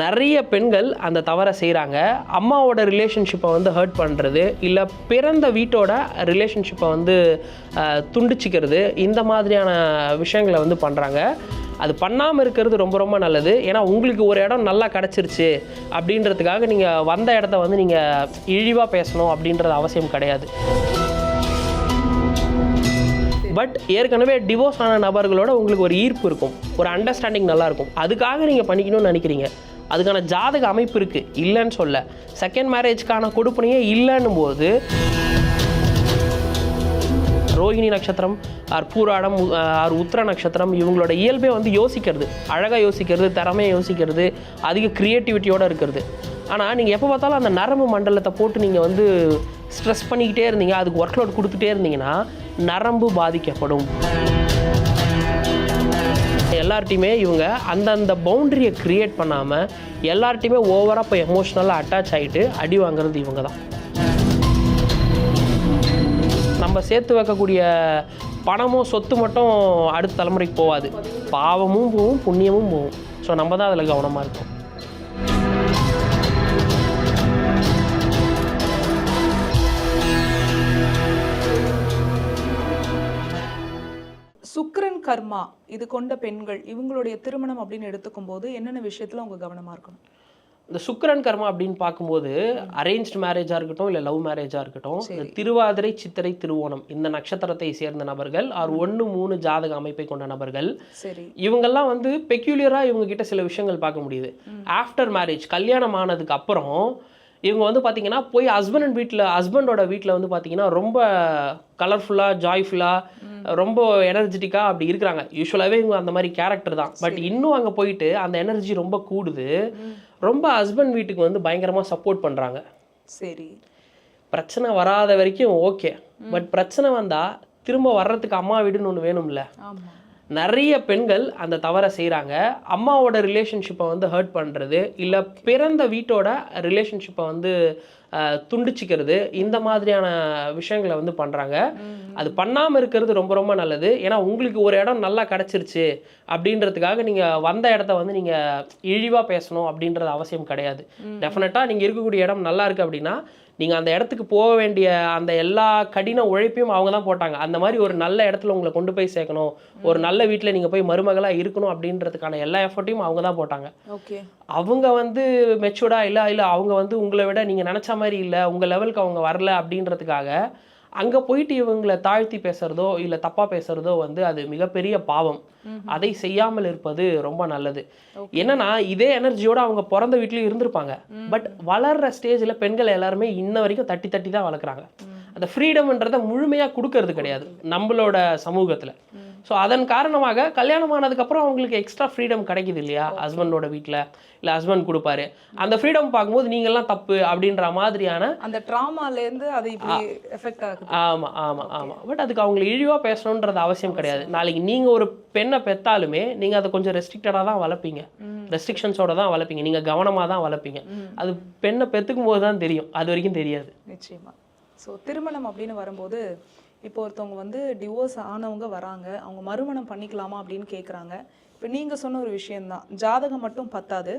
நிறைய பெண்கள் அந்த தவறை செய்கிறாங்க அம்மாவோட ரிலேஷன்ஷிப்பை வந்து ஹர்ட் பண்ணுறது இல்லை பிறந்த வீட்டோட ரிலேஷன்ஷிப்பை வந்து துண்டிச்சிக்கிறது இந்த மாதிரியான விஷயங்களை வந்து பண்ணுறாங்க அது பண்ணாமல் இருக்கிறது ரொம்ப ரொம்ப நல்லது. ஏன்னா உங்களுக்கு ஒரு இடம் நல்லா கிடச்சிருச்சு அப்படின்றதுக்காக நீங்கள் வந்த இடத்த வந்து நீங்கள் இழிவாக பேசணும் அப்படின்றது அவசியம் கிடையாது. பட் ஏற்கனவே டிவோர்ஸ் ஆன நபர்களோட உங்களுக்கு ஒரு ஈர்ப்பு இருக்கும். ஒரு அண்டர்ஸ்டாண்டிங் நல்லா இருக்கும். அதுக்காக நீங்கள் பண்ணிக்கணும்னு நினைக்கிறீங்க. அதுக்கான ஜாதக அமைப்பு இருக்குது இல்லைன்னு சொல்ல. செகண்ட் மேரேஜ்க்கான கொடுப்பனையே இல்லைன்னும் போது ரோஹிணி நட்சத்திரம் ஆர் பூராடம் ஆர் உத்திர நட்சத்திரம் இவங்களோட இயல்பே வந்து யோசிக்கிறது. அழகாக யோசிக்கிறது திறமையை யோசிக்கிறது அதிக க்ரியேட்டிவிட்டியோடு இருக்கிறது. ஆனால் நீங்கள் எப்போ பார்த்தாலும் அந்த நரம்பு மண்டலத்தை போட்டு நீங்கள் வந்து ஸ்ட்ரெஸ் பண்ணிக்கிட்டே இருந்தீங்க அதுக்கு ஒர்க் லோட் கொடுத்துட்டே இருந்தீங்கன்னா நரம்பு பாதிக்கப்படும். எல்லார்ட்டையுமே இவங்க அந்தந்த பவுண்டரியை க்ரியேட் பண்ணாமல் எல்லார்ட்டையுமே ஓவராக இப்போ எமோஷ்னலாக அட்டாச் ஆகிட்டு அடி வாங்குறது இவங்க தான் நம்ம சேர்த்து வைக்கக்கூடிய பணமும் சொத்து மட்டும் அடுத்த தலைமுறைக்கு போகாது. பாவமும் போகும் புண்ணியமும் போகும். ஸோ நம்ம தான் அதில் கவனமாக இருக்கும். சுக்கிரன் கர்மா இது கொண்ட பெண்கள் இவங்களுடைய திருமணம் அப்படின்னு எடுத்துக்கும் போது என்னென்ன விஷயத்துல அவங்க கவனமா இருக்கணும்? இந்த சுக்கிரன் கர்மா அப்படின்னு பார்க்கும்போது அரேஞ்ச்டு மேரேஜாக இருக்கட்டும் இல்லை லவ் மேரேஜாக இருக்கட்டும் இந்த திருவாதிரை சித்திரை திருவோணம் இந்த நட்சத்திரத்தை சேர்ந்த நபர்கள் ஆர் ஒன்று மூணு ஜாதக அமைப்பை கொண்ட நபர்கள் இவங்கெல்லாம் வந்து பெக்யூலியராக இவங்க கிட்ட சில விஷயங்கள் பார்க்க முடியுது. ஆஃப்டர் மேரேஜ் கல்யாணம் ஆனதுக்கு அப்புறம் இவங்க வந்து பார்த்தீங்கன்னா போய் ஹஸ்பண்ட் அண்ட் வீட்டில் ஹஸ்பண்டோட வீட்டில் வந்து பார்த்தீங்கன்னா ரொம்ப கலர்ஃபுல்லாக ஜாய்ஃபுல்லாக ரொம்ப எனர்ஜெட்டிக்காக அப்படி இருக்கிறாங்க. யூஸ்வலாகவே இவங்க அந்த மாதிரி கேரக்டர் தான். பட் இன்னும் அங்கே போயிட்டு அந்த எனர்ஜி ரொம்ப கூடுது. ரொம்ப ஹஸ்பண்ட் வீட்டுக்கு வந்து பயங்கரமாக சப்போர்ட் பண்ணுறாங்க சரி. பிரச்சனை வராத வரைக்கும் ஓகே பட் பிரச்சனை வந்தால் திரும்ப வர்றதுக்கு அம்மா வீடுன்னு ஒன்று வேணும்ல. நிறைய பெண்கள் அந்த தவறை செய்கிறாங்க அம்மாவோட ரிலேஷன்ஷிப்பை வந்து ஹர்ட் பண்ணுறது இல்லை பிறந்த வீட்டோட ரிலேஷன்ஷிப்பை வந்து துண்டிச்சிக்கிறது இந்த மாதிரியான விஷயங்களை வந்து பண்ணுறாங்க அது பண்ணாமல் இருக்கிறது ரொம்ப ரொம்ப நல்லது. ஏன்னா உங்களுக்கு ஒரு இடம் நல்லா கிடச்சிருச்சு அப்படின்றதுக்காக நீங்கள் வந்த இடத்த வந்து நீங்கள் இழிவாக பேசணும் அப்படின்றது அவசியம் கிடையாது. டெஃபினட்டாக நீங்கள் இருக்கக்கூடிய இடம் நல்லா இருக்குது அப்படின்னா நீங்கள் அந்த இடத்துக்கு போக வேண்டிய அந்த எல்லா கடின உழைப்பையும் அவங்க தான் போட்டாங்க. அந்த மாதிரி ஒரு நல்ல இடத்துல உங்களை கொண்டு போய் சேர்க்கணும். ஒரு நல்ல வீட்டில் நீங்கள் போய் மருமகளாக இருக்கணும் அப்படின்றதுக்கான எல்லா எஃபர்ட்டையும் அவங்க தான் போட்டாங்க. ஓகே. அவங்க வந்து மெச்சூர்டாக இல்லை இல்லை அவங்க வந்து உங்களை விட நீங்கள் நினச்ச மாதிரி இல்லை உங்கள் லெவலுக்கு அவங்க வரல அப்படின்றதுக்காக அங்கே போயிட்டு இவங்களை தாழ்த்தி பேசுகிறதோ இல்லை தப்பாக பேசுகிறதோ வந்து அது மிகப்பெரிய பாவம். அதை செய்யாமல் இருப்பது ரொம்ப நல்லது. என்னன்னா இதே எனர்ஜியோட அவங்க பிறந்த வீட்லேயும் இருந்திருப்பாங்க. பட் வளர்ற ஸ்டேஜில் பெண்கள் எல்லாருமே இன்ன வரைக்கும் தட்டி தட்டி தான் வளர்க்குறாங்க. அந்த ஃப்ரீடம்ன்றதை முழுமையாக கொடுக்கறது கிடையாது. நம்மளோட சமூகத்தில். ஸோ அதன் காரணமாக கல்யாணம் ஆனதுக்கப்புறம் அவங்களுக்கு எக்ஸ்ட்ரா ஃப்ரீடம் கிடைக்குது இல்லையா? ஹஸ்பண்டோட வீட்டில் இல்லை ஹஸ்பண்ட் கொடுப்பாரு. அந்த ஃப்ரீடம் பார்க்கும்போது நீங்கள்லாம் தப்பு அப்படின்ற மாதிரியான அந்த ட்ராமால இருந்து அது இப்படி எஃபெக்ட் ஆகுது. ஆமாம் ஆமாம் ஆமாம் பட் அதுக்கு அவங்களை இழிவாக பேசணுன்றது அவசியம் கிடையாது. நாளைக்கு நீங்கள் ஒரு பெண்ணை பெத்தாலுமே நீங்கள் அதை கொஞ்சம் ரெஸ்ட்ரிக்டடாக தான் வளர்ப்பீங்க. ரெஸ்ட்ரிக்ஷன்ஸோட தான் வளர்ப்பீங்க. நீங்கள் கவனமாக தான் வளர்ப்பீங்க. அது பெண்ணை பெற்றுக்கும் போது தான் தெரியும். அது வரைக்கும் தெரியாது. நிச்சயமா. ஸோ திருமணம் அப்படின்னு வரும்போது இப்போ ஒருத்தவங்க வந்து டிவோர்ஸ் ஆனவங்க வராங்க. அவங்க மறுமணம் பண்ணிக்கலாமா அப்படின்னு கேட்குறாங்க இப்போ நீங்கள் சொன்ன ஒரு விஷயந்தான் ஜாதகம் மட்டும் பத்தாது.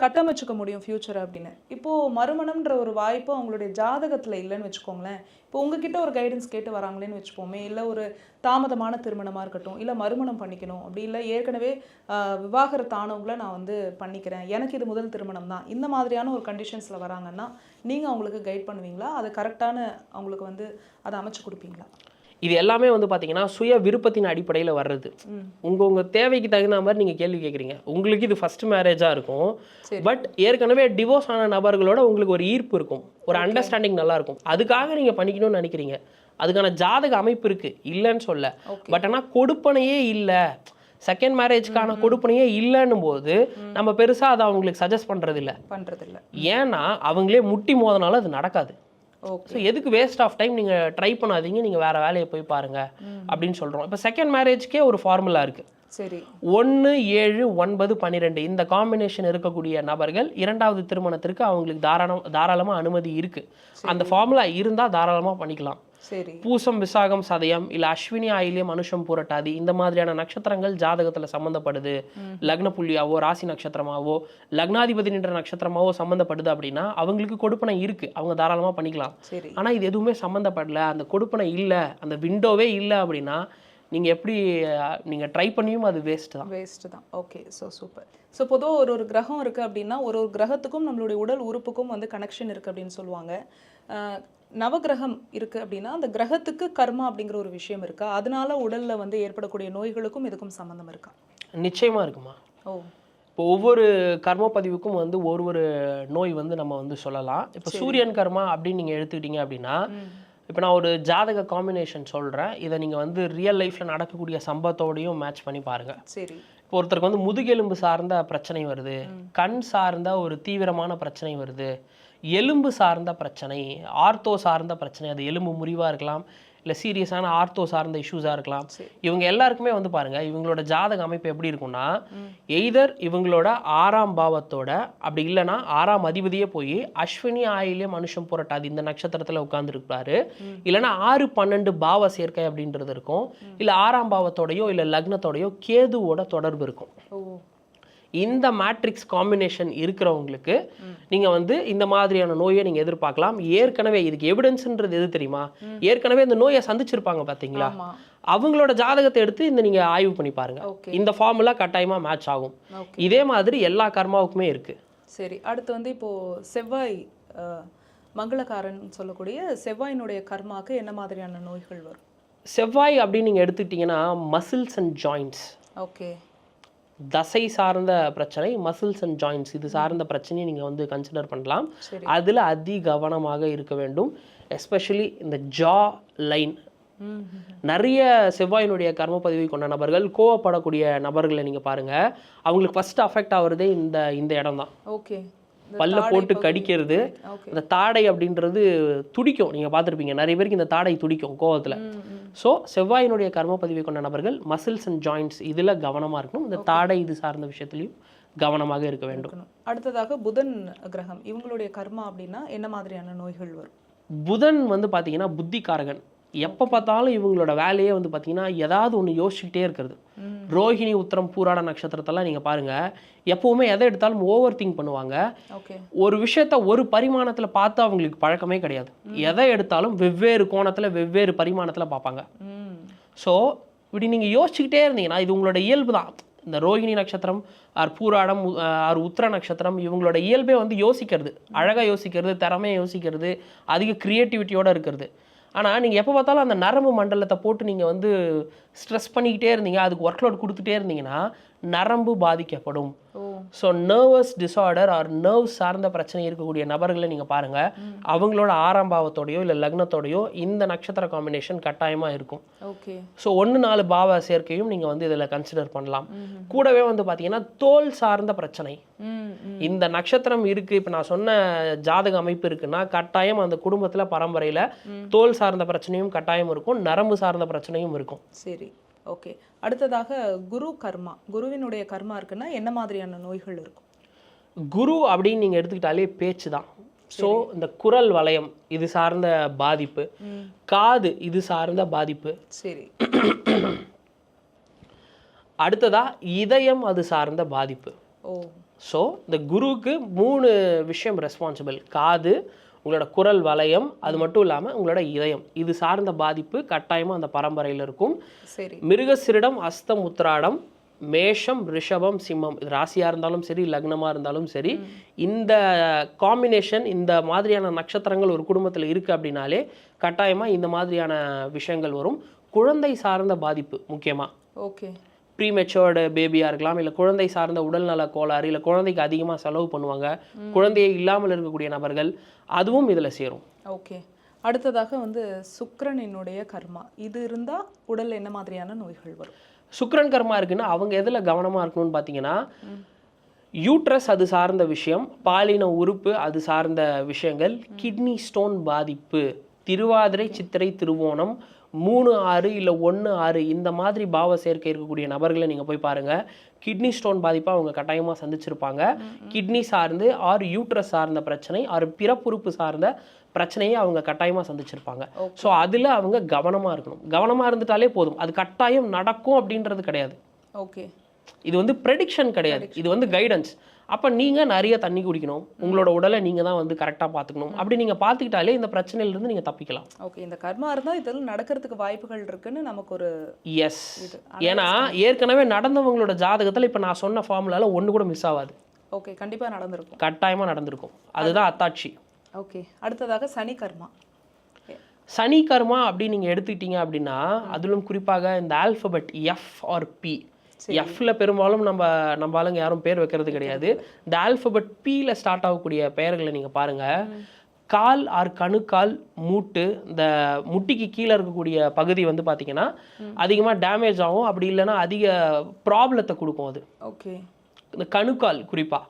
கட்டமைச்சுக்க முடியும் ஃப்யூச்சர் அப்படின்னு. இப்போது மறுமணம்ன்ற ஒரு வாய்ப்பு அவங்களுடைய ஜாதகத்தில் இல்லைன்னு வச்சுக்கோங்களேன். இப்போ உங்ககிட்ட ஒரு கைடன்ஸ் கேட்டு வராங்களேன்னு வச்சுப்போமே இல்லை ஒரு தாமதமான திருமணமாக இருக்கட்டும் இல்லை மறுமணம் பண்ணிக்கணும் அப்படி இல்லை ஏற்கனவே விவாகரத்து ஆனவங்கள நான் வந்து பண்ணிக்கிறேன். எனக்கு இது முதல் திருமணம் தான் இந்த மாதிரியான ஒரு கண்டிஷன்ஸில் வராங்கன்னா நீங்கள் அவங்களுக்கு கைட் பண்ணுவீங்களா? அதை கரெக்டான அவங்களுக்கு வந்து அதை அமைச்சு கொடுப்பீங்களா? இது எல்லாமே வந்து பார்த்தீங்கன்னா சுய விருப்பத்தின் அடிப்படையில் வர்றது. உங்கள் உங்கள் தேவைக்கு தகுந்த மாதிரி நீங்கள் கேள்வி கேட்குறீங்க உங்களுக்கு இது ஃபர்ஸ்ட் மேரேஜாக இருக்கும். பட் ஏற்கனவே டிவோர்ஸ் ஆன நபர்களோட உங்களுக்கு ஒரு ஈர்ப்பு இருக்கும். ஒரு அண்டர்ஸ்டாண்டிங் நல்லா இருக்கும். அதுக்காக நீங்கள் பண்ணிக்கணும்னு நினைக்கிறீங்க. அதுக்கான ஜாதக அமைப்பு இருக்குது இல்லைன்னு சொல்ல. பட் ஆனால் கொடுப்பனையே இல்லை. செகண்ட் மேரேஜ்க்கான கொடுப்பனையே இல்லைன்னும் போது நம்ம பெருசாக அதை அவங்களுக்கு சஜஸ்ட் பண்ணுறது இல்லை பண்ணுறதில்ல ஏன்னா அவங்களே முட்டி மோதனால அது நடக்காது. ஸோ எதுக்கு வேஸ்ட் ஆஃப் டைம் நீங்கள் ட்ரை பண்ணாதீங்க நீங்கள் வேறு வேலையை போய் பாருங்க அப்படின்னு சொல்கிறோம் இப்போ செகண்ட் மேரேஜ்க்கே ஒரு ஃபார்முலா இருக்குது சரி. ஒன்று ஏழு ஒன்பது பன்னிரெண்டு இந்த காம்பினேஷன் இருக்கக்கூடிய நபர்கள் இரண்டாவது திருமணத்திற்கு அவங்களுக்கு தாராளம் தாராளமாக அனுமதி இருக்குது அந்த ஃபார்முலா இருந்தால் தாராளமாக பண்ணிக்கலாம். பூசம் விசாகம் சதயம் இல்ல அஸ்வினி ஆயில்யம் மனுஷம் பூரட்டாதி இந்த மாதிரியான நட்சத்திரங்கள் ஜாதகத்துல சம்மந்தப்படுது லக்ன புள்ளியாவோ ராசி நட்சத்திரமாவோ லக்னாதிபதி நின்ற நட்சத்திரமாவோ சம்மந்தப்படுது அப்படின்னா அவங்களுக்கு கொடுப்பனை இருக்கு. அவங்க தாராளமா பண்ணிக்கலாம். ஆனா இது எதுவுமே சம்மந்தப்படல அந்த கொடுப்பனை இல்ல. அந்த விண்டோவே இல்ல அப்படின்னா நீங்க எப்படி அஹ், நீங்க ட்ரை பண்ணியும் அது வேஸ்ட் தான். வேஸ்ட் தான். ஓகே ஸோ சூப்பர் ஸோ பொதுவாக ஒரு ஒரு கிரகம் இருக்குது அப்படின்னா ஒரு ஒரு கிரகத்துக்கும் நம்மளுடைய உடல் உறுப்புக்கும் வந்து கனெக்ஷன் இருக்குது அப்படின்னு சொல்லுவாங்க. நவகிரகம் இருக்குது அப்படின்னா அந்த கிரகத்துக்கு கர்மா அப்படிங்கிற ஒரு விஷயம் இருக்கா? அதனால உடலில் வந்து ஏற்படக்கூடிய நோய்களுக்கும் இதுக்கும் சம்மந்தம் இருக்கா? நிச்சயமா இருக்குமா? ஓ. இப்போ ஒவ்வொரு கர்ம பதிவுக்கும் வந்து ஒரு ஒரு நோய் வந்து நம்ம வந்து சொல்லலாம். இப்போ சூரியன் கர்மா அப்படின்னு நீங்கள் எடுத்துக்கிட்டீங்க அப்படின்னா இப்போ நான் ஒரு ஜாதக காம்பினேஷன் சொல்கிறேன் இதை நீங்கள் வந்து ரியல் லைஃப்பில் நடக்கக்கூடிய சம்பவத்தோடையும் மேட்ச் பண்ணி பாருங்கள் சரி. இப்போ ஒருத்தருக்கு வந்து முதுகெலும்பு சார்ந்த பிரச்சனை வருது. கண் சார்ந்த ஒரு தீவிரமான பிரச்சனை வருது. எலும்பு சார்ந்த பிரச்சனை ஆர்த்தோ சார்ந்த பிரச்சனை அது எலும்பு முறிவாக இருக்கலாம் இல்லை சீரியஸான ஆர்த்தோ சார்ந்த இஷ்யூஸாக இருக்கலாம். இவங்க எல்லாருக்குமே வந்து பாருங்க இவங்களோட ஜாதக அமைப்பு எப்படி இருக்கும்னா எய்தர் இவங்களோட ஆறாம் பாவத்தோட அப்படி இல்லைன்னா ஆறாம் அதிபதியே போய் அஸ்வினி ஆயிலே மனுஷம் புரட்டாது இந்த நட்சத்திரத்தில் உட்காந்துருப்பாரு இல்லைன்னா ஆறு பன்னெண்டு பாவ சேர்க்கை அப்படின்றது இருக்கும். இல்லை ஆறாம் பாவத்தோடயோ இல்லை லக்னத்தோடயோ கேதுவோட தொடர்பு இருக்கும். இந்த மேட்ரிக்ஸ் காம்பினேஷன் இருக்கிறவங்களுக்கு நீங்கள் வந்து இந்த மாதிரியான நோயை நீங்கள் எதிர்பார்க்கலாம். ஏற்கனவே இதுக்கு எவிடன்ஸ்ன்றது எது தெரியுமா? ஏற்கனவே இந்த நோயை சந்திச்சிருப்பாங்க பார்த்தீங்களா அவங்களோட ஜாதகத்தை எடுத்து இந்த நீங்கள் ஆய்வு பண்ணி பாருங்க. இந்த ஃபார்முலா கட்டாயமாக மேட்ச் ஆகும். இதே மாதிரி எல்லா கர்மாவுக்குமே இருக்கு. சரி அடுத்து வந்து இப்போ செவ்வாய் அஹ், மங்களகாரன் சொல்லக்கூடிய செவ்வாயினுடைய கர்மாக்கு என்ன மாதிரியான நோய்கள் வரும்? செவ்வாய் அப்படின்னு நீங்கள் எடுத்துக்கிட்டிங்கன்னா மசில்ஸ் அண்ட் ஜாயின்ட்ஸ் ஓகே. தசை சார்ந்த பிரச்சனை மசில்ஸ் அண்ட் ஜாயின்ட்ஸ் இது சார்ந்த பிரச்சனையை நீங்கள் வந்து கன்சிடர் பண்ணலாம். அதில் அதி கவனமாக இருக்க வேண்டும். எஸ்பெஷலி இந்த ஜா லைன் நிறைய செவ்வாயினுடைய கர்ம பதிவை கொண்ட நபர்கள் கோவப்படக்கூடிய நபர்களை நீங்கள் பாருங்கள் அவங்களுக்கு ஃபர்ஸ்ட் அஃபெக்ட் ஆகுறதே இந்த இந்த இடம் தான் ஓகே பல்ல போட்டு கடிக்கிறது அந்த தாடை அப்படின்றது துடிக்கும். நீங்கள் பார்த்துருப்பீங்க நிறைய பேருக்கு இந்த தாடை துடிக்கும் கோவத்தில். ஸோ செவ்வாயினுடைய கர்ம பதிவை கொண்ட நபர்கள் மசில்ஸ் அண்ட் ஜாயின்ட்ஸ் இதில் கவனமாக இருக்கணும். இந்த தாடை இது சார்ந்த விஷயத்துலையும் கவனமாக இருக்க வேண்டும். அடுத்ததாக புதன் கிரகம். இவங்களுடைய கர்மா அப்படின்னா என்ன மாதிரியான நோய்கள் வரும்? புதன் வந்து பார்த்தீங்கன்னா புத்திகாரகன் எப்போ பார்த்தாலும் இவங்களோட வேலையே வந்து பார்த்தீங்கன்னா ஏதாவது ஒன்று யோசிச்சுக்கிட்டே இருக்கிறது. ரோஹிணி உத்திரம் பூராட நட்சத்திரத்தெல்லாம் நீங்கள் பாருங்கள் எப்போவுமே எதை எடுத்தாலும் ஓவர் திங்க் பண்ணுவாங்க ஒரு விஷயத்த ஒரு பரிமாணத்தில் பார்த்து அவங்களுக்கு பழக்கமே கிடையாது. எதை எடுத்தாலும் வெவ்வேறு கோணத்தில் வெவ்வேறு பரிமாணத்தில் பார்ப்பாங்க. ஸோ இப்படி நீங்கள் யோசிச்சுக்கிட்டே இருந்தீங்கன்னா இது உங்களோட இயல்பு தான். இந்த ரோஹிணி நட்சத்திரம் ஆர் பூராடம் ஆர் உத்திர நட்சத்திரம் இவங்களோட இயல்பே வந்து யோசிக்கிறது. அழகாக யோசிக்கிறது திறமையை யோசிக்கிறது அதிக க்ரியேட்டிவிட்டியோட இருக்கிறது. ஆனால் நீங்கள் எப்போ பார்த்தாலும் அந்த நரம்பு மண்டலத்தை போட்டு நீங்கள் வந்து ஸ்ட்ரெஸ் பண்ணிக்கிட்டே இருந்தீங்க அதுக்கு ஒர்க் லோட் கொடுத்துட்டே இருந்தீங்கன்னா நரம்பு பாதிக்கப்படும். So nervous disorder or nerve சார்ந்த பிரச்சனை இருக்கக்கூடிய நபர்களை நீங்கள் பாருங்கள் அவங்களோட ஆறாம் பாவத்தோடையோ இல்லை லக்னத்தோடையோ இந்த நட்சத்திர காம்பினேஷன் கட்டாயமாக இருக்கும். ஓகே ஸோ ஒன்று நாலு பாவ சேர்க்கையும் நீங்கள் வந்து இதில் கன்சிடர் பண்ணலாம். கூடவே வந்து பார்த்தீங்கன்னா தோல் சார்ந்த பிரச்சனை. இந்த நட்சத்திரம் இருக்குது இப்போ நான் சொன்ன ஜாதக அமைப்பு இருக்குன்னா கட்டாயம் அந்த குடும்பத்தில் பரம்பரையில் தோல் சார்ந்த பிரச்சனையும் கட்டாயம் இருக்கும். நரம்பு சார்ந்த பிரச்சனையும் இருக்கும். சரி. ஓகே அடுத்ததாக குரு கர்மா. குருவினுடைய கர்மா இருக்குன்னா என்ன மாதிரியான நோய்கள் இருக்கும்? குரு அப்படின்னு நீங்கள் எடுத்துக்கிட்டாலே பேச்சு தான். ஸோ இந்த குரல் வளையம் இது சார்ந்த பாதிப்பு. காது இது சார்ந்த பாதிப்பு. சரி. அடுத்ததா இதயம் அது சார்ந்த பாதிப்பு. ஓ. ஸோ இந்த குருவுக்கு மூணு விஷயம் ரெஸ்பான்சிபிள் காது உங்களோட குரல் வளையம் அது மட்டும் இல்லாமல் உங்களோட இதயம். இது சார்ந்த பாதிப்பு கட்டாயமாக அந்த பரம்பரையில் இருக்கும். சரி. மிருகசிரிடம் அஸ்தம் உத்திராடம் மேஷம் ரிஷபம் சிம்மம். இது ராசியாக இருந்தாலும் சரி லக்னமாக இருந்தாலும் சரி இந்த காம்பினேஷன் இந்த மாதிரியான நட்சத்திரங்கள் ஒரு குடும்பத்தில் இருக்குது அப்படின்னாலே கட்டாயமாக இந்த மாதிரியான விஷயங்கள் வரும். குழந்தை சார்ந்த பாதிப்பு முக்கியமாக ஓகே. ப்ரீமெச்சோர்டு பேபியாக இருக்கலாம் இல்லை குழந்தை சார்ந்த உடல்நல கோளாறு இல்லை குழந்தைக்கு அதிகமாக செலவு பண்ணுவாங்க குழந்தையை இல்லாமல் இருக்கக்கூடிய நபர்கள் அதுவும் இதில் சேரும். ஓகே. அடுத்ததாக வந்து சுக்கிரனினுடைய கர்மா. இது இருந்தா உடல்ல என்ன மாதிரியான நோய்கள் வரும்? சுக்கிரன் கர்மா இருக்குன்னா அவங்க எதில் கவனமாக இருக்கணும்னு பார்த்தீங்கன்னா யூட்ரஸ் அது சார்ந்த விஷயம் பாலின உறுப்பு அது சார்ந்த விஷயங்கள் கிட்னி ஸ்டோன் பாதிப்பு திருவாதிரை சித்திரை திருவோணம் மூணு ஆறு இல்லை ஒன்று ஆறு இந்த மாதிரி பாவ சேர்க்கை இருக்கக்கூடிய நபர்களை நீங்கள் போய் பாருங்கள் கிட்னி ஸ்டோன் பாதிப்பை அவங்க கட்டாயமாக சந்திச்சிருப்பாங்க. கிட்னி சார்ந்து ஆர் யூட்ரஸ் சார்ந்த பிரச்சனை ஆர் பிறப்புறுப்பு சார்ந்த பிரச்சனையை அவங்க கட்டாயமாக சந்திச்சிருப்பாங்க. ஸோ அதில் அவங்க கவனமாக இருக்கணும். கவனமாக இருந்துட்டாலே போதும். அது கட்டாயம் நடக்கும் அப்படின்றது கிடையாது. ஓகே. இது வந்து ப்ரெடிக்ஷன் கிடையாது. இது வந்து கைடன்ஸ் அப்போ நீங்கள் நிறைய தண்ணி குடிக்கணும். உங்களோட உடலை நீங்கள் தான் வந்து கரெக்டாக பார்த்துக்கணும். அப்படி நீங்கள் பார்த்துக்கிட்டாலே இந்த பிரச்சனையிலேருந்து நீங்கள் தப்பிக்கலாம். ஓகே இந்த கர்மா இருந்தால் இதெல்லாம் நடக்கிறதுக்கு வாய்ப்புகள் இருக்குன்னு நமக்கு ஒரு எஸ் ஏன்னா ஏற்கனவே நடந்தவங்களோட ஜாதகத்தில் இப்போ நான் சொன்ன ஃபார்முலால ஒன்று கூட மிஸ் ஆகாது. ஓகே கண்டிப்பாக நடந்திருக்கும். கட்டாயமாக நடந்திருக்கும். அதுதான் அத்தாட்சி. ஓகே அடுத்ததாக சனி கர்மா. சனி கர்மா அப்படின்னு நீங்கள் எடுத்துக்கிட்டீங்க அப்படின்னா அதிலும் குறிப்பாக இந்த ஆல்ஃபபெட் எஃப் ஆர் பி எஃப்ல பெரும்பாலும் நம்ம நம்ம ஆளுங்க யாரும் பேர் வைக்கிறது கிடையாது. இந்த ஆல்ஃபபெட் பியில் ஸ்டார்ட் ஆகக்கூடிய பெயர்களை நீங்கள் பாருங்க. கால் ஆர் கணுக்கால் மூட்டு இந்த முட்டிக்கு கீழே இருக்கக்கூடிய பகுதி வந்து பார்த்தீங்கன்னா அதிகமாக டேமேஜ் ஆகும். அப்படி இல்லைன்னா அதிக ப்ராப்ளத்தை கொடுக்கும் அது. ஓகே. இந்த கணுக்கால் குறிப்பா.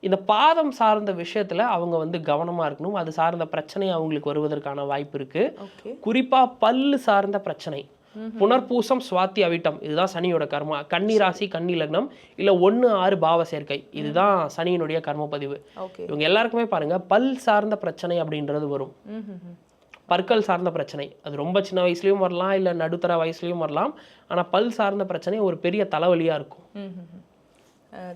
இந்த பாதம் சார்ந்த விஷயத்துல அவங்க வந்து கவனமா இருக்கணும். அது சார்ந்த பிரச்சனை அவங்களுக்கு வருவதற்கான வாய்ப்பு இருக்கு. ஓகே. குறிப்பா பல்லு சார்ந்த பிரச்சனை. புனர்பூசம் சுவாத்தி அவிட்டம். இதுதான் சனியோட கர்மா. கன்னி ராசி கன்னி லக்னம் இல்ல ஒண்ணு ஆறு பாவ சேர்க்கை. இதுதான் சனியினுடைய கர்ம பதிவு. இவங்க எல்லாருக்குமே பாருங்க பல் சார்ந்த பிரச்சனை அப்படின்றது வரும். பற்கள் சார்ந்த பிரச்சனை. அது ரொம்ப சின்ன வயசுலயும் வரலாம் இல்ல நடுத்தர வயசுலயும் வரலாம். ஆனா பல் சார்ந்த பிரச்சனை ஒரு பெரிய தலைவலியா இருக்கும்.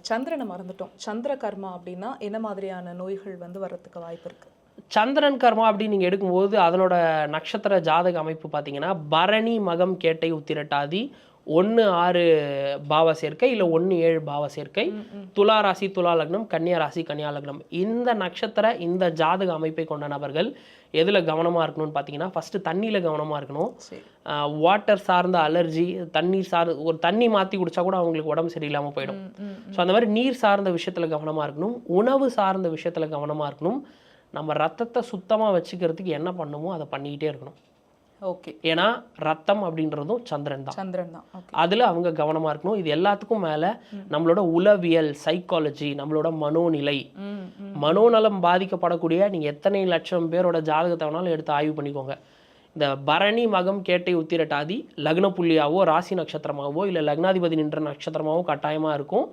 சந்திரனை மறந்துட்டோம். சந்திர கர்மா அப்படின்னா என்ன மாதிரியான நோய்கள் வந்து வர்றதுக்கு வாய்ப்பு இருக்கு? சந்திரன் கர்மா அப்படின்னு நீங்கள் எடுக்கும்போது அதனோட நட்சத்திர ஜாதக அமைப்பு பார்த்தீங்கன்னா பரணி மகம் கேட்டை உத்திரட்டாதி ஒன்று ஆறு பாவ சேர்க்கை இல்லை ஒன்று ஏழு பாவ சேர்க்கை துலா ராசி துலா லக்னம் கன்னியா ராசி கன்னியா லக்னம். இந்த நட்சத்திர இந்த ஜாதக அமைப்பை கொண்ட நபர்கள் எதில் கவனமாக இருக்கணும்னு பார்த்தீங்கன்னா ஃபஸ்ட்டு தண்ணியில் கவனமாக இருக்கணும். வாட்டர் சார்ந்த அலர்ஜி தண்ணீர் சார்ந்த ஒரு தண்ணி மாற்றி குடிச்சா கூட அவங்களுக்கு உடம்பு சரியில்லாமல் போயிடும். ஸோ அந்த மாதிரி நீர் சார்ந்த விஷயத்தில் கவனமாக இருக்கணும். உணவு சார்ந்த விஷயத்தில் கவனமாக இருக்கணும். நம்ம ரத்தத்தை சுத்தமாக வச்சுக்கிறதுக்கு என்ன பண்ணுமோ அதை பண்ணிக்கிட்டே இருக்கணும். ஓகே. ஏன்னா ரத்தம் அப்படின்றதும் சந்திரன் தான். சந்திரன் தான். அதில் அவங்க கவனமாக இருக்கணும். இது எல்லாத்துக்கும் மேலே நம்மளோட உளவியல் சைக்காலஜி நம்மளோட மனோநிலை. மனோநலம் பாதிக்கப்படக்கூடிய நீங்கள் எத்தனை லட்சம் பேரோட ஜாதகத்தை வேணாலும் எடுத்து ஆய்வு பண்ணிக்கோங்க. இந்த பரணி மகம் கேட்டை உத்திரட்டாதி லக்ன புள்ளியாவோ ராசி நட்சத்திரமாவோ இல்லை லக்னாதிபதி நின்ற நட்சத்திரமாவோ கட்டாயமாக இருக்கும்.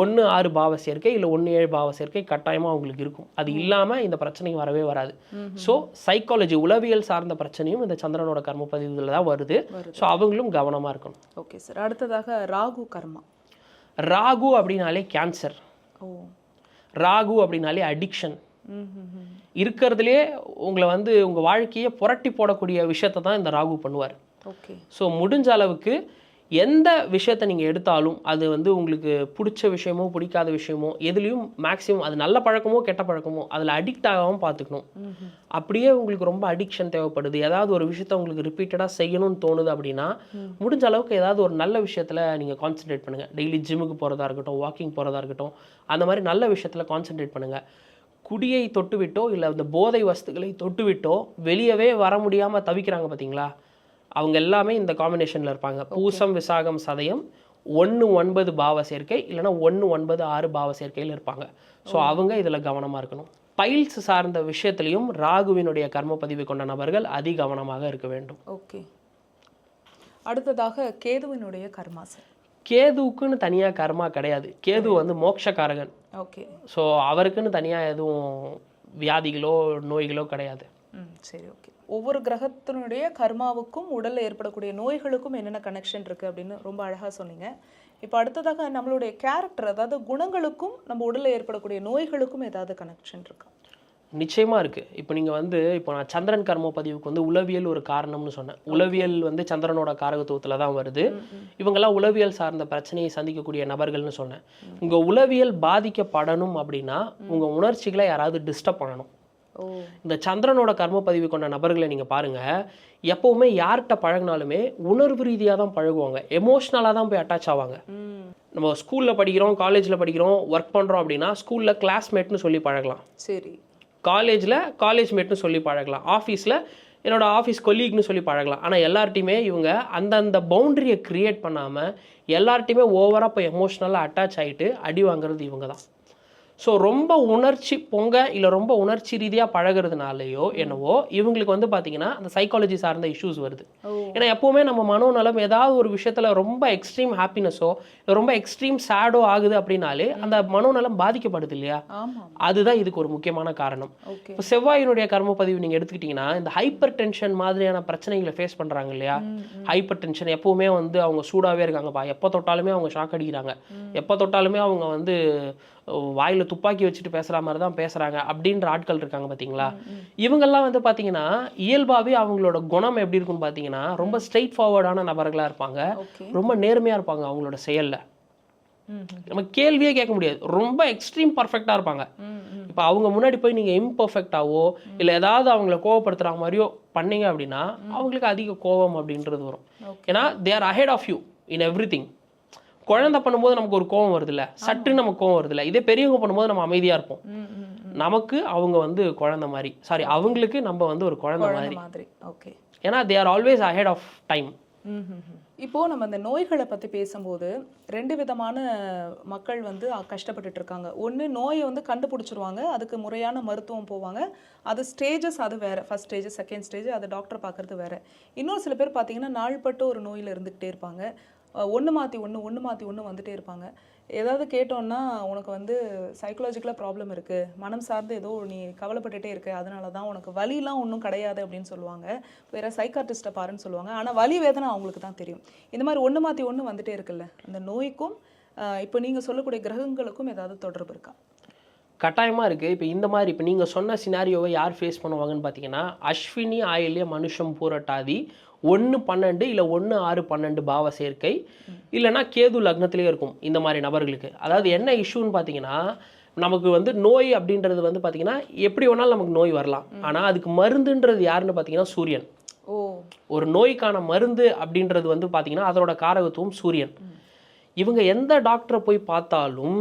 ஒன்று ஆறு பாவ சேர்க்கை இல்லை ஒன்று ஏழு பாவ சேர்க்கை கட்டாயமாக அவங்களுக்கு இருக்கும். அது இல்லாமல் இந்த பிரச்சனை வரவே வராது. ஸோ சைக்காலஜி உளவியல் சார்ந்த பிரச்சனையும் இந்த சந்திரனோட கர்ம பதிவுல தான் வருது. ஸோ அவங்களும் கவனமாக இருக்கணும். ஓகே சார் அடுத்ததாக ராகு கர்மா. ராகு அப்படின்னாலே கேன்சர் ராகு அப்படின்னாலே அடிக்ஷன் இருக்கிறதுலே உங்களை வந்து உங்கள் வாழ்க்கையை புரட்டி போடக்கூடிய விஷயத்தை தான் இந்த ராகு பண்ணுவார். ஓகே. ஸோ முடிஞ்ச அளவுக்கு எந்த விஷயத்தை நீங்கள் எடுத்தாலும் அது வந்து உங்களுக்கு பிடிச்ச விஷயமோ பிடிக்காத விஷயமோ எதுலேயும் மேக்ஸிமம் அது நல்ல பழக்கமோ கெட்ட பழக்கமோ அதில் அடிக்ட் ஆகாமல் பார்த்துக்கணும். அப்படியே உங்களுக்கு ரொம்ப அடிக்ஷன் தேவைப்படுது. ஏதாவது ஒரு விஷயத்த உங்களுக்கு ரிப்பீட்டடாக செய்யணும்னு தோணுது அப்படின்னா முடிஞ்ச அளவுக்கு ஏதாவது ஒரு நல்ல விஷயத்தில் நீங்கள் கான்சென்ட்ரேட் பண்ணுங்கள் டெய்லி ஜிம்முக்கு போகிறதா இருக்கட்டும் வாக்கிங் போகிறதா இருக்கட்டும் அந்த மாதிரி நல்ல விஷயத்தில் கான்சென்ட்ரேட் பண்ணுங்கள் குடியை தொட்டுவிட்டோ இல்லை இந்த போதை வஸ்துக்களை தொட்டுவிட்டோ வெளியவே வர முடியாமல் தவிக்கிறாங்க பார்த்தீங்களா அவங்க எல்லாமே இந்த காம்பினேஷனில் இருப்பாங்க. பூசம் விசாகம் சதயம் ஒன்று ஒன்பது பாவ சேர்க்கை இல்லைன்னா ஒன்று ஒன்பது ஆறு பாவ சேர்க்கையில் இருப்பாங்க. ஸோ அவங்க இதில் கவனமாக இருக்கணும். பைல்ஸ் சார்ந்த விஷயத்திலையும் ராகுவினுடைய கர்ம பதிவு கொண்ட நபர்கள் அதி கவனமாக இருக்க வேண்டும். ஓகே அடுத்ததாக கேதுவினுடைய கர்மா சார் கேதுவுக்குன்னு தனியாக கர்மா கிடையாது. கேது வந்து மோட்சக்காரகன். ஓகே ஸோ அவருக்குன்னு தனியாக எதுவும் வியாதிகளோ நோய்களோ கிடையாது. ம் சரி ஓகே ஒவ்வொரு கிரகத்தினுடைய கர்மாவுக்கும் உடல்ல ஏற்படக்கூடிய நோய்களுக்கும் என்னென்ன கனெக்ஷன் இருக்கு அப்படின்னு ரொம்ப அழகா சொன்னீங்க. இப்போ அடுத்ததாக நம்மளுடைய கேரக்டர் அதாவது குணங்களுக்கும் நம்ம உடல்ல ஏற்படக்கூடிய நோய்களுக்கும் ஏதாவது கனெக்ஷன் இருக்கா? நிச்சயமா இருக்கு. இப்போ நீங்க வந்து இப்போ நான் சந்திரன் கர்ம பதிவுக்கு வந்து உளவியல் ஒரு காரணம்னு சொன்னேன். உளவியல் வந்து சந்திரனோட காரகத்துவத்துல தான் வருது. இவங்கெல்லாம் உளவியல் சார்ந்த பிரச்சனையை சந்திக்கக்கூடிய நபர்கள்னு சொன்னேன். உங்க உளவியல் பாதிக்கப்படணும் அப்படின்னா உங்க உணர்ச்சிகளை யாராவது டிஸ்டர்ப் பண்ணணும். இந்த சந்திரனோட கர்ம பதிவு கொண்ட நபர்களை நீங்க பாருங்க. எப்பவுமே யார்கிட்ட பழகினாலுமே உணர்வு ரீதியாக தான் பழகுவாங்க. எமோஷ்னலாக தான் போய் அட்டாச் ஆவாங்க. நம்ம ஸ்கூலில் படிக்கிறோம் காலேஜில் படிக்கிறோம் ஒர்க் பண்ணுறோம் அப்படின்னா ஸ்கூலில் கிளாஸ்மேட்னு சொல்லி பழகலாம். சரி. காலேஜில் காலேஜ் மேட்னு சொல்லி பழகலாம். ஆஃபீஸில் என்னோட ஆஃபீஸ் கொலீக்னு சொல்லி பழகலாம். ஆனால் எல்லார்ட்டையுமே இவங்க அந்தந்த பவுண்டரியை க்ரியேட் பண்ணாமல் எல்லார்ட்டையுமே ஓவராக இப்போ எமோஷ்னலாக அட்டாச் ஆகிட்டு அடி வாங்குறது இவங்க தான் ஸோ ரொம்ப உணர்ச்சி பொங்க இல்லை ரொம்ப உணர்ச்சி ரீதியாக பழகுறதுனாலயோ என்னவோ இவங்களுக்கு வந்து பார்த்தீங்கன்னா அந்த சைக்காலஜி சார்ந்த இஷ்யூஸ் வருது. ஏன்னா எப்போவுமே நம்ம மனோநலம் ஏதாவது ஒரு விஷயத்தில் ரொம்ப எக்ஸ்ட்ரீம் ஹாப்பினஸோ ரொம்ப எக்ஸ்ட்ரீம் சேடோ ஆகுது அப்படின்னாலே அந்த மனோநலம் பாதிக்கப்படுது இல்லையா? அதுதான் இதுக்கு ஒரு முக்கியமான காரணம். இப்போ செவ்வாயினுடைய கர்ம பதிவு நீங்கள் எடுத்துக்கிட்டிங்கன்னா இந்த ஹைப்பர் டென்ஷன் மாதிரியான பிரச்சனைகளை ஃபேஸ் பண்ணுறாங்க இல்லையா? ஹைப்பர் டென்ஷன் எப்பவுமே வந்து அவங்க சூடாகவே இருக்காங்கப்பா. எப்போ தொட்டாலுமே அவங்க ஷாக் அடிக்கிறாங்க. எப்போ தொட்டாலுமே அவங்க வந்து வாயில துப்பாக்கி வச்சுட்டு பேசுகிற மாதிரி தான் பேசுகிறாங்க அப்படின்ற ஆட்கள் இருக்காங்க பார்த்தீங்களா இவங்கெல்லாம் வந்து பார்த்தீங்கன்னா இயல்பாகவே அவங்களோட குணம் எப்படி இருக்குன்னு பார்த்தீங்கன்னா ரொம்ப ஸ்ட்ரெயிட் ஃபார்வர்டான நபர்களாக இருப்பாங்க ரொம்ப நேர்மையாக இருப்பாங்க அவங்களோட செயலில். நம்ம கேள்வியே கேட்க முடியாது. ரொம்ப எக்ஸ்ட்ரீம் பர்ஃபெக்டாக இருப்பாங்க. இப்போ அவங்க முன்னாடி போய் நீங்கள் இம்பர்ஃபெக்டாவோ இல்லை ஏதாவது அவங்கள கோவப்படுத்துகிற மாதிரியோ பண்ணீங்க அப்படின்னா அவங்களுக்கு அதிக கோபம் அப்படின்றது வரும். ஏன்னா they are ahead of you in everything குழந்தை பண்ணும்போது நமக்கு ஒரு கோவம் வருதுல்ல? சட்டுன்னு நமக்கு கோவம் வருதுல்ல? இதே பெரியவங்க பண்ணும்போது நம்ம அமைதியாக இருப்போம். நமக்கு அவங்க வந்து குழந்தை மாதிரி. சாரி அவங்களுக்கு நம்ம வந்து ஒரு குழந்தை மாதிரி. ஓகே ஏன்னா they are always ahead of time இப்போ நம்ம இந்த நோய்களை பத்தி பேசும்போது ரெண்டு விதமான மக்கள் வந்து கஷ்டப்பட்டுட்டு இருக்காங்க. ஒண்ணு நோயை வந்து கண்டுபிடிச்சிருவாங்க. அதுக்கு முறையான மருத்துவம் போவாங்க. அது ஸ்டேஜஸ் அது வேற. ஃபர்ஸ்ட் ஸ்டேஜ் செகண்ட் ஸ்டேஜ் அது டாக்டர் பார்க்கறது வேற. இன்னொரு சில பேர் பார்த்தீங்கன்னா நாள்பட்டு ஒரு நோயில இருந்துகிட்டே இருப்பாங்க. ஒன்று மாற்றி ஒன்று ஒன்று மாற்றி ஒன்று வந்துகிட்டே இருப்பாங்க. ஏதாவது கேட்டோன்னா உனக்கு வந்து சைக்கலாஜிக்கலாக ப்ராப்ளம் இருக்குது மனம் சார்ந்து ஏதோ நீ கவலைப்பட்டுட்டே இருக்க. அதனால தான் உனக்கு வலிலாம் ஒன்றும் கிடையாது அப்படின்னு சொல்லுவாங்க. வேறு சைக்கார்டிஸ்ட்டை பாருன்னு சொல்லுவாங்க. ஆனால் வலி வேதனை அவங்களுக்கு தான் தெரியும். இந்த மாதிரி ஒன்று மாற்றி ஒன்று வந்துகிட்டே இருக்குல்ல. அந்த நோய்க்கும் இப்போ நீங்கள் சொல்லக்கூடிய கிரகங்களுக்கும் ஏதாவது தொடர்பு இருக்கா? கட்டாயமாக இருக்குது இப்போ இந்த மாதிரி இப்போ நீங்கள் சொன்ன சினாரியோவை யார் ஃபேஸ் பண்ணுவாங்கன்னு பார்த்தீங்கன்னா அஸ்வினி ஆயில்ய மனுஷம் பூரட்டாதி ஒன்று பன்னெண்டு இல்லை ஒன்று ஆறு பன்னெண்டு பாவ சேர்க்கை இல்லைன்னா கேது லக்னத்திலேயே இருக்கும் இந்த மாதிரி நபர்களுக்கு. அதாவது என்ன இஷ்யூன்னு பார்த்தீங்கன்னா நமக்கு வந்து நோய் அப்படின்றது வந்து பார்த்தீங்கன்னா எப்படி வேணாலும் நமக்கு நோய் வரலாம். ஆனால் அதுக்கு மருந்துன்றது யாருன்னு பார்த்தீங்கன்னா சூரியன். ஓ. ஒரு நோய்க்கான மருந்து அப்படின்றது வந்து பார்த்தீங்கன்னா அதோட காரகத்துவம் சூரியன். இவங்க எந்த டாக்டரை போய் பார்த்தாலும்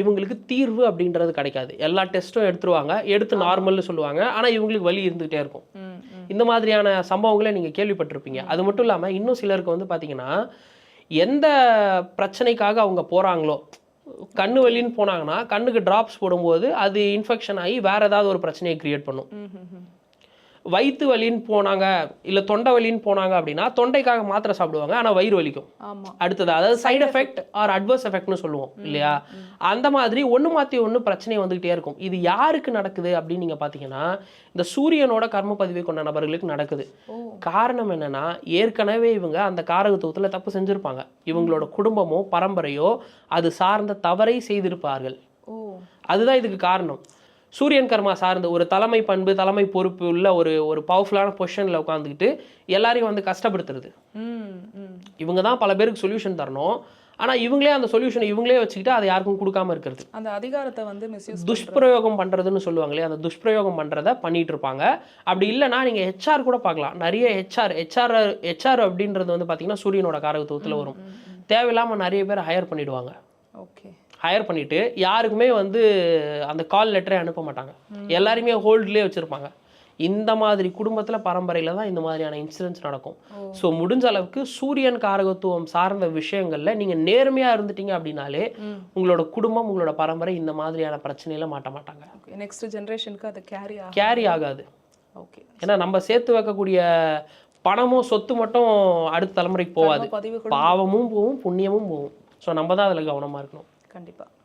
இவங்களுக்கு தீர்வு அப்படின்றது கிடைக்காது. எல்லா டெஸ்ட்டும் எடுத்துருவாங்க. எடுத்து நார்மல்னு சொல்லுவாங்க. ஆனால் இவங்களுக்கு வலி இருந்துகிட்டே இருக்கும். இந்த மாதிரியான சம்பவங்களை நீங்கள் கேள்விப்பட்டிருப்பீங்க. அது மட்டும் இல்லாமல் இன்னும் சிலருக்கு வந்து பார்த்தீங்கன்னா எந்த பிரச்சனைக்காக அவங்க போகிறாங்களோ கண்ணு வலின்னு போனாங்கன்னா கண்ணுக்கு டிராப்ஸ் போடும்போது அது இன்ஃபெக்ஷன் ஆகி வேற ஏதாவது ஒரு பிரச்சனையை கிரியேட் பண்ணும். வயிற்று வலின்னு போனாங்க இல்லை தொண்டை வலின்னு போனாங்க அப்படின்னா தொண்டைக்காக மாத்திரை சாப்பிடுவாங்க ஆனால் வயிறு வலிக்கும். அடுத்தது அதாவது சைடு எஃபெக்ட் ஆர் அட்வர்ஸ் எஃபெக்ட்னு சொல்லுவோம் இல்லையா? அந்த மாதிரி ஒன்று மாற்றி ஒன்று பிரச்சனை வந்துகிட்டே இருக்கும். இது யாருக்கு நடக்குது அப்படின்னு நீங்கள் பார்த்தீங்கன்னா இந்த சூரியனோட கர்ம பதிவை கொண்ட நபர்களுக்கு நடக்குது. காரணம் என்னன்னா ஏற்கனவே இவங்க அந்த காரகத்துவத்தில் தப்பு செஞ்சுருப்பாங்க. இவங்களோட குடும்பமோ பரம்பரையோ அது சார்ந்த தவறை செய்திருப்பார்கள். அதுதான் இதுக்கு காரணம். சூரியன் கர்மா சார்ந்த ஒரு தலைமை பண்பு தலைமை பொறுப்பு உள்ள ஒரு ஒரு பவர்ஃபுல்லான பொசிஷனில் உட்காந்துக்கிட்டு எல்லாரையும் வந்து கஷ்டப்படுத்துறது. இவங்க தான் பல பேருக்கு சொல்யூஷன் தரணும். ஆனால் இவங்களே அந்த சொல்யூஷனை இவங்களே வச்சுக்கிட்டு அதை யாருக்கும் கொடுக்காம இருக்கிறது. அந்த அதிகாரத்தை வந்து மிஸ்யூஸ் துஷ்பிரயோகம் பண்ணுறதுன்னு சொல்லுவாங்களே அந்த துஷ்பிரயோகம் பண்ணுறத பண்ணிட்டு இருப்பாங்க. அப்படி இல்லைன்னா நீங்கள் ஹெச்ஆர் கூட பார்க்கலாம். நிறைய ஹெச்ஆர் ஹெச்ஆர் ஹெச்ஆர் அப்படின்றது வந்து பார்த்தீங்கன்னா சூரியனோட காரகத்துவத்தில் வரும். தேவையில்லாமல் நிறைய பேர் ஹையர் பண்ணிடுவாங்க. ஓகே. ஹையர் பண்ணிட்டு யாருக்குமே வந்து அந்த கால் லெட்டரே அனுப்ப மாட்டாங்க. எல்லாருமே ஹோல்ட்லேயே வச்சுருப்பாங்க. இந்த மாதிரி குடும்பத்தில் பரம்பரையில் தான் இந்த மாதிரியான இன்சிடென்ட்ஸ் நடக்கும். ஸோ முடிஞ்ச அளவுக்கு சூரியன் காரகத்துவம் சார்ந்த விஷயங்களில் நீங்கள் நேர்மையாக இருந்துட்டீங்க அப்படின்னாலே உங்களோட குடும்பம் உங்களோட பரம்பரை இந்த மாதிரியான பிரச்சனையில மாட்ட மாட்டாங்க. நெக்ஸ்ட் ஜென்ரேஷனுக்கு அது கேரி கேரி ஆகாது. ஓகே ஏன்னா நம்ம சேர்த்து வைக்கக்கூடிய பணமும் சொத்து மட்டும் அடுத்த தலைமுறைக்கு போகாது. பாவமும் போகும் புண்ணியமும் போகும். ஸோ நம்ம தான் அதில் கவனமாக இருக்கணும். கண்டிப்பாக